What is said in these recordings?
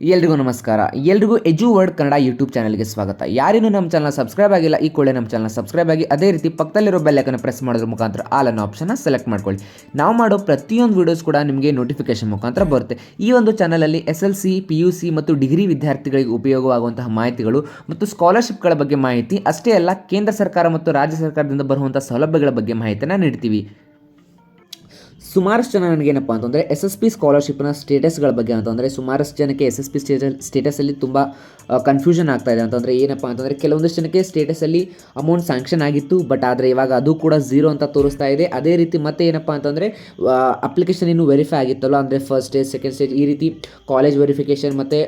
ಎಲ್ರಿಗೂ ನಮಸ್ಕಾರ. ಎಲ್ರಿಗೂ ಎಜು ವರ್ಡ್ ಕನ್ನಡ ಯೂಟ್ಯೂಬ್ ಚಾನಲ್ಗೆ ಸ್ವಾಗತ. ಯಾರೇನು ನಮ್ಮ ಚಾನಲ್ ಸಬ್ಸ್ಕ್ರೈಬ್ ಆಗಿಲ್ಲ, ಈ ಕೂಡಲೇ ನಮ್ಮ ಚಾನಲ್ ಸಬ್ಸ್ಕ್ರೈಬ್ ಆಗಿ ಅದೇ ರೀತಿ ಪಕ್ಕದಲ್ಲಿರೋ ಬೆಲ್ಲೈಕನ್ನು ಪ್ರೆಸ್ ಮಾಡೋದ್ರ ಮುಖಾಂತರ ಆಲ್ ಅನ್ನೋ ಆಪ್ಷನ್ನ ಸೆಲೆಕ್ಟ್ ಮಾಡ್ಕೊಳ್ಳಿ. ನಾವು ಮಾಡೋ ಪ್ರತಿಯೊಂದು ವೀಡಿಯೋಸ್ ಕೂಡ ನಿಮಗೆ ನೋಟಿಫಿಕೇಶನ್ ಮುಖಾಂತರ ಬರುತ್ತೆ. ಈ ಒಂದು ಚಾನಲಲ್ಲಿ S L C P U C ಮತ್ತು ಡಿಗ್ರಿ ವಿದ್ಯಾರ್ಥಿಗಳಿಗೆ ಉಪಯೋಗವಾಗುವಂತಹ ಮಾಹಿತಿಗಳು ಮತ್ತು ಸ್ಕಾಲರ್ಶಿಪ್ಗಳ ಬಗ್ಗೆ ಮಾಹಿತಿ, ಅಷ್ಟೇ ಅಲ್ಲ ಕೇಂದ್ರ ಸರ್ಕಾರ ಮತ್ತು ರಾಜ್ಯ ಸರ್ಕಾರದಿಂದ ಬರುವಂಥ ಸೌಲಭ್ಯಗಳ ಬಗ್ಗೆ ಮಾಹಿತಿಯನ್ನು ನೀಡ್ತೀವಿ. ಸುಮಾರಷ್ಟು ಜನ ನನಗೇನಪ್ಪ ಅಂತಂದರೆ ಎಸ್ ಎಸ್ ಪಿ ಸ್ಕಾಲರ್ಶಿಪ್ನ ಸ್ಟೇಟಸ್ಗಳ ಬಗ್ಗೆ ಅಂತಂದರೆ ಸುಮಾರಷ್ಟು ಜನಕ್ಕೆ ಎಸ್ ಎಸ್ ಪಿ ಸ್ಟೇಟಸ್ ಸ್ಟೇಟಸಲ್ಲಿ ತುಂಬ ಕನ್ಫ್ಯೂಷನ್ ಆಗ್ತಾ ಇದೆ ಅಂತಂದರೆ ಏನಪ್ಪ ಅಂತಂದರೆ ಕೆಲವೊಂದಿಷ್ಟು ಜನಕ್ಕೆ ಸ್ಟೇಟಸಲ್ಲಿ ಅಮೌಂಟ್ ಸ್ಯಾಂಕ್ಷನ್ ಆಗಿತ್ತು ಬಟ್ ಆದರೆ ಇವಾಗ ಅದು ಕೂಡ ಝೀರೋ ಅಂತ ತೋರಿಸ್ತಾ ಇದೆ. ಅದೇ ರೀತಿ ಮತ್ತೆ ಏನಪ್ಪ ಅಂತಂದರೆ ಅಪ್ಲಿಕೇಶನ್ ಇನ್ನು ವೆರಿಫೈ ಆಗಿತ್ತಲ್ಲ, ಅಂದರೆ ಫಸ್ಟ್ ಸ್ಟೇಜ್ ಸೆಕೆಂಡ್ ಸ್ಟೇಜ್ ಈ ರೀತಿ ಕಾಲೇಜ್ ವೆರಿಫಿಕೇಷನ್ ಮತ್ತು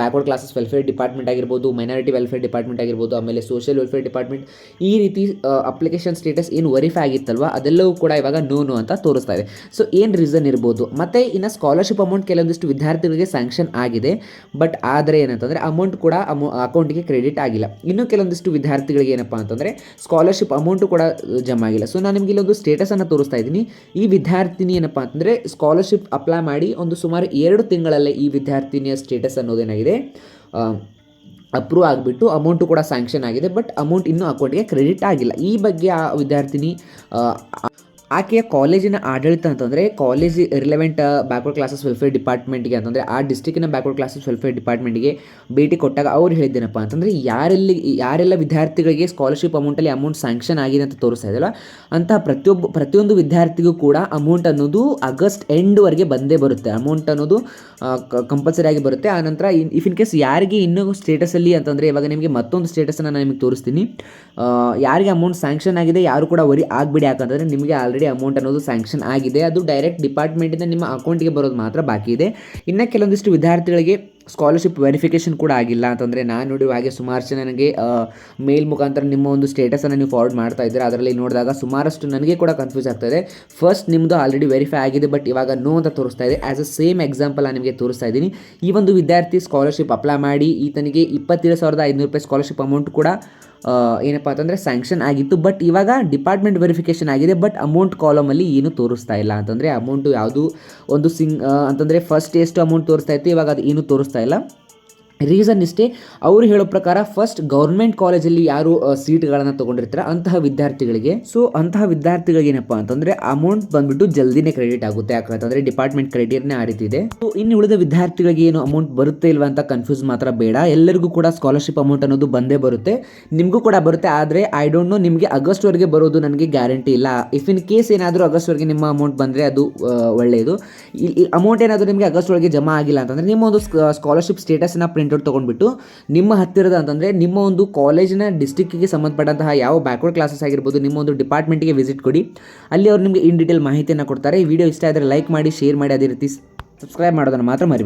ಬ್ಯಾಕ್ವರ್ಡ್ ಕ್ಲಾಸಸ್ ವೆಲ್ಫೇರ್ ಡಿಪಾರ್ಟ್ಮೆಂಟ್ ಆಗಿರ್ಬೋದು ಮೈನಾರಿಟಿ ವೆಲ್ಫೇರ್ ಡಿಪಾರ್ಟ್ಮೆಂಟ್ ಆಗಿರ್ಬೋದು, ಆಮೇಲೆ ಸೋಷಿಯಲ್ ವೆಲ್ಫೇರ್ ಡಿಪಾರ್ಟ್ಮೆಂಟ್ ಈ ರೀತಿ ಅಪ್ಲಿಕೇಶನ್ ಸ್ಟೇಟಸ್ ಏನು ವೆರಿಫೈ ಆಗಿತ್ತಲ್ವ, ಅದೆಲ್ಲವೂ ಕೂಡ ಇವಾಗ ನೋನು ಅಂತ ತೋರಿಸ್ತಾ ಇದೆ. ಸೊ ಏನು ರೀಸನ್ ಇರ್ಬೋದು? ಮತ್ತು ಇನ್ನು ಸ್ಕಾಲರ್ಶಿಪ್ ಅಮೌಂಟ್ ಕೆಲವೊಂದಿಷ್ಟು ವಿದ್ಯಾರ್ಥಿಗಳಿಗೆ ಸ್ಯಾಂಕ್ಷನ್ ಆಗಿದೆ ಬಟ್ ಆದರೆ ಏನಂತಂದರೆ ಅಮೌಂಟ್ ಕೂಡ ಅಮೌ ಅಕೌಂಟಿಗೆ ಕ್ರೆಡಿಟ್ ಆಗಿಲ್ಲ. ಇನ್ನು ಕೆಲವೊಂದಿಷ್ಟು ವಿದ್ಯಾರ್ಥಿಗಳಿಗೆ ಏನಪ್ಪ ಅಂತಂದರೆ ಸ್ಕಾಲರ್ಶಿಪ್ ಅಮೌಂಟು ಕೂಡ ಜಮಾ ಆಗಿಲ್ಲ. ಸೊ ನಾನು ನಿಮಗೆ ಇಲ್ಲೊಂದು ಸ್ಟೇಟಸನ್ನು ತೋರಿಸ್ತಾ ಇದ್ದೀನಿ. ಈ ವಿದ್ಯಾರ್ಥಿನಿ ಏನಪ್ಪ ಅಂತಂದರೆ ಸ್ಕಾಲರ್ಶಿಪ್ ಅಪ್ಲೈ ಮಾಡಿ ಒಂದು ಸುಮಾರು ಎರಡು ತಿಂಗಳಲ್ಲೇ ಈ ವಿದ್ಯಾರ್ಥಿನಿಯ ಸ್ಟೇಟಸ್ ಅನ್ನೋದೇನಾಗಿದೆ ಅಪ್ರೂವ್ ಆಗಿಬಿಟ್ಟು ಅಮೌಂಟು ಕೂಡ ಸ್ಯಾಂಕ್ಷನ್ ಆಗಿದೆ. ಬಟ್ ಅಮೌಂಟ್ ಇನ್ನೂ ಅಕೌಂಟ್ಗೆ ಕ್ರೆಡಿಟ್ ಆಗಿಲ್ಲ. ಈ ಬಗ್ಗೆ ಆ ವಿದ್ಯಾರ್ಥಿನಿ ಆಕೆಯ ಕಾಲೇಜಿನ ಆಡಳಿತ ಅಂತಂದರೆ college relevant backward classes welfare ಡಿಪಾರ್ಟ್ಮೆಂಟ್ಗೆ ಅಂತಂದರೆ ಆ ಡಿಸ್ಟಿಕ್ಕಿನ ಬ್ಯಾಕ್ವರ್ಡ್ ಕ್ಲಾಸಸ್ ವೆಲ್ಫೇರ್ ಡಿಪಾರ್ಟ್ಮೆಂಟ್ಗೆ ಭೇಟಿ ಕೊಟ್ಟಾಗ ಅವ್ರು ಹೇಳಿದ್ದೇನಪ್ಪ ಅಂತಂದರೆ ಯಾರೆಲ್ಲಿ, ಯಾರೆಲ್ಲ ವಿದ್ಯಾರ್ಥಿಗಳಿಗೆ ಸ್ಕಾಲರ್ಶಿಪ್ ಅಮೌಂಟಲ್ಲಿ ಅಮೌಂಟ್ ಸ್ಯಾಂಕ್ಷನ್ ಆಗಿದೆ ಅಂತ ತೋರಿಸ್ತಾ ಇದೆಯಲ್ಲ ಅಂತಹ ಪ್ರತಿಯೊಬ್ಬ, ಪ್ರತಿಯೊಂದು ವಿದ್ಯಾರ್ಥಿಗೂ ಕೂಡ ಅಮೌಂಟ್ ಅನ್ನೋದು ಆಗಸ್ಟ್ ಎಂಡ್ವರೆಗೆ ಬಂದೇ ಬರುತ್ತೆ. ಅಮೌಂಟ್ ಅನ್ನೋದು ಕಂಪಲ್ಸರಿ ಆಗಿ ಬರುತ್ತೆ. ಆನಂತರ ಇಫ್ ಇನ್ ಕೇಸ್ ಯಾರಿಗೆ ಇನ್ನೂ ಸ್ಟೇಟಸಲ್ಲಿ ಅಂತಂದರೆ ಇವಾಗ ನಿಮಗೆ ಮತ್ತೊಂದು ಸ್ಟೇಟಸನ್ನು ನಾನು ನಿಮಗೆ ತೋರಿಸ್ತೀನಿ. ಯಾರಿಗೆ ಅಮೌಂಟ್ ಸ್ಯಾಂಕ್ಷನ್ ಆಗಿದೆ ಯಾರು ಕೂಡ ವರಿ ಆಗಬೇಡಿ ಯಾಕಂತಂದರೆ ನಿಮಗೆ ಆಲ್ರೆಡಿ ಅಮೌಂಟ್ ಅನ್ನೋದು ಸ್ಯಾಂಕ್ಷನ್ ಆಗಿದೆ. ಅದು ಡೈರೆಕ್ಟ್ ಡಿಪಾರ್ಟ್ಮೆಂಟಿಂದ ನಿಮ್ಮ ಅಕೌಂಟಿಗೆ ಬರೋದು ಮಾತ್ರ ಬಾಕಿ ಇದೆ. ಇನ್ನು ಕೆಲವೊಂದಿಷ್ಟು ವಿದ್ಯಾರ್ಥಿಗಳಿಗೆ ಸ್ಕಾಲರ್ಶಿಪ್ ವೆರಿಫಿಕೇಷನ್ ಕೂಡ ಆಗಿಲ್ಲ ಅಂತಂದರೆ ನಾನು ನೋಡುವ ಹಾಗೆ ಸುಮಾರು ಜನ ನನಗೆ ಮೇಲ್ ಮುಖಾಂತರ ನಿಮ್ಮ ಒಂದು ಸ್ಟೇಟಸನ್ನು ನೀವು ಫಾರ್ವರ್ಡ್ ಮಾಡ್ತಾ ಇದ್ದೀರಾ. ಅದರಲ್ಲಿ ನೋಡಿದಾಗ ಸುಮಾರಷ್ಟು ನನಗೆ ಕೂಡ ಕನ್ಫ್ಯೂಸ್ ಆಗ್ತಾ ಇದೆ. ಫಸ್ಟ್ ನಿಮ್ಮದು ಆಲ್ರೆಡಿ ವೆರಿಫೈ ಆಗಿದೆ ಬಟ್ ಇವಾಗ ನೋ ಅಂತ ತೋರಿಸ್ತಾ ಇದೆ. ಆ್ಯಸ್ ಅ ಸೇಮ್ ಎಕ್ಸಾಂಪಲ್ ನಾನು ನಿಮಗೆ ತೋರಿಸ್ತಾ ಇದ್ದೀನಿ. ಈ ಒಂದು ವಿದ್ಯಾರ್ಥಿ ಸ್ಕಾಲರ್ಶಿಪ್ ಅಪ್ಲೈ ಮಾಡಿ, ಈತನಿಗೆ ಇಪ್ಪತ್ತೇಳು ಸಾವಿರದ ಐನೂರು ರೂಪಾಯಿ ಸ್ಕಾಲರ್ಶಿಪ್ ಅಮೌಂಟ್ ಕೂಡ ಏನಪ್ಪ ಅಂತಂದರೆ ಸ್ಯಾಂಕ್ಷನ್ ಆಗಿತ್ತು ಬಟ್ ಇವಾಗ ಡಿಪಾರ್ಟ್ಮೆಂಟ್ ವೆರಿಫಿಕೇಷನ್ ಆಗಿದೆ ಬಟ್ ಅಮೌಂಟ್ ಕಾಲಮಲ್ಲಿ ಏನು ತೋರಿಸ್ತಾ ಇಲ್ಲ. ಅಂತಂದರೆ ಅಮೌಂಟು ಯಾವುದು ಒಂದು ಸಿಂಗ್ ಅಂತಂದರೆ ಫಸ್ಟ್ ಎಷ್ಟು ಅಮೌಂಟ್ ತೋರಿಸ್ತಾ ಇತ್ತು, ಇವಾಗ ಅದು ಏನು ತೋರಿಸ್ತಾ ಇಲ್ಲ. ರೀಸನ್ ಇಷ್ಟೇ, ಅವರು ಹೇಳೋ ಪ್ರಕಾರ ಫಸ್ಟ್ ಗೌರ್ಮೆಂಟ್ ಕಾಲೇಜಲ್ಲಿ ಯಾರು ಸೀಟ್ಗಳನ್ನು ತೊಗೊಂಡಿರ್ತಾರೆ, ಅಂತಹ ವಿದ್ಯಾರ್ಥಿಗಳಿಗೆ. ಸೊ ಅಂತಹ ವಿದ್ಯಾರ್ಥಿಗಳಿಗೆ ಏನಪ್ಪ ಅಂತಂದರೆ ಅಮೌಂಟ್ ಬಂದುಬಿಟ್ಟು ಜಲ್ದಿನೇ ಕ್ರೆಡಿಟ್ ಆಗುತ್ತೆ. ಯಾಕಂತಂದರೆ ಡಿಪಾರ್ಟ್ಮೆಂಟ್ ಕ್ರೆಡಿಟ್ನೇ ಆ ರೀತಿ ಇದೆ. ಸೊ ಇನ್ನು ಉಳಿದ ವಿದ್ಯಾರ್ಥಿಗಳಿಗೆ ಏನು ಅಮೌಂಟ್ ಬರುತ್ತೆ ಇಲ್ವಾ ಅಂತ ಕನ್ಫ್ಯೂಸ್ ಮಾತ್ರ ಬೇಡ. ಎಲ್ಲರಿಗೂ ಕೂಡ ಸ್ಕಾಲರ್ಶಿಪ್ ಅಮೌಂಟ್ ಅನ್ನೋದು ಬಂದೇ ಬರುತ್ತೆ. ನಿಮಗೂ ಕೂಡ ಬರುತ್ತೆ. ಆದರೆ ಐ ಡೋಂಟ್ ನೋ ನಿಮಗೆ ಆಗಸ್ಟ್ವರೆಗೆ ಬರೋದು ನನಗೆ ಗ್ಯಾರಂಟಿ ಇಲ್ಲ. ಇಫ್ ಇನ್ ಕೇಸ್ ಏನಾದರೂ ಆಗಸ್ಟ್ವರೆಗೆ ನಿಮ್ಮ ಅಮೌಂಟ್ ಬಂದರೆ ಅದು ಒಳ್ಳೆಯದು ಅಮೌಂಟ್ ಏನಾದರೂ ನಿಮಗೆ ಒಳಗೆ ಜಮಾ ಆಗಿಲ್ಲ ಅಂತಂದರೆ ನಿಮ್ಮ ಒಂದು ಸ್ಕಾಲರ್ಶಿಪ್ ಸ್ಟೇಟಸ್ನ ಪ್ರಿಂಟ್ಔಟ್ ತೊಗೊಂಡ್ಬಿಟ್ಟು ನಿಮ್ಮ ಹತ್ತಿರದ ಅಂತಂದರೆ ನಿಮ್ಮ ಒಂದು ಕಾಲೇಜಿನ ಡಿಸ್ಟಿಕ್ಕಿಗೆ ಸಂಬಂಧಪಟ್ಟಂತಹ ಯಾವ ಬ್ಯಾಕ್ವರ್ಡ್ ಕ್ಲಾಸಸ್ ಆಗಿರ್ಬೋದು, ನಿಮ್ಮ ಒಂದು ಡಿಪಾರ್ಟ್ಮೆಂಟ್ಗೆ ವಿಸಿಟ್ ಕೊಡಿ. ಅಲ್ಲಿ ಅವ್ರು ನಿಮಗೆ ಇನ್ ಡೀಟೇಲ್ ಮಾಹಿತಿಯನ್ನು ಕೊಡ್ತಾರೆ. ಈ ವಿಡಿಯೋ ಇಷ್ಟ ಆದರೆ ಲೈಕ್ ಮಾಡಿ ಶೇರ್ ಮಾಡಿ, ಅದೇ ರೀತಿ ಸಬ್ಸ್ಕ್ರೈಬ್ ಮಾಡೋದನ್ನು ಮಾತ್ರ ಮರಿಬೇಡಿ.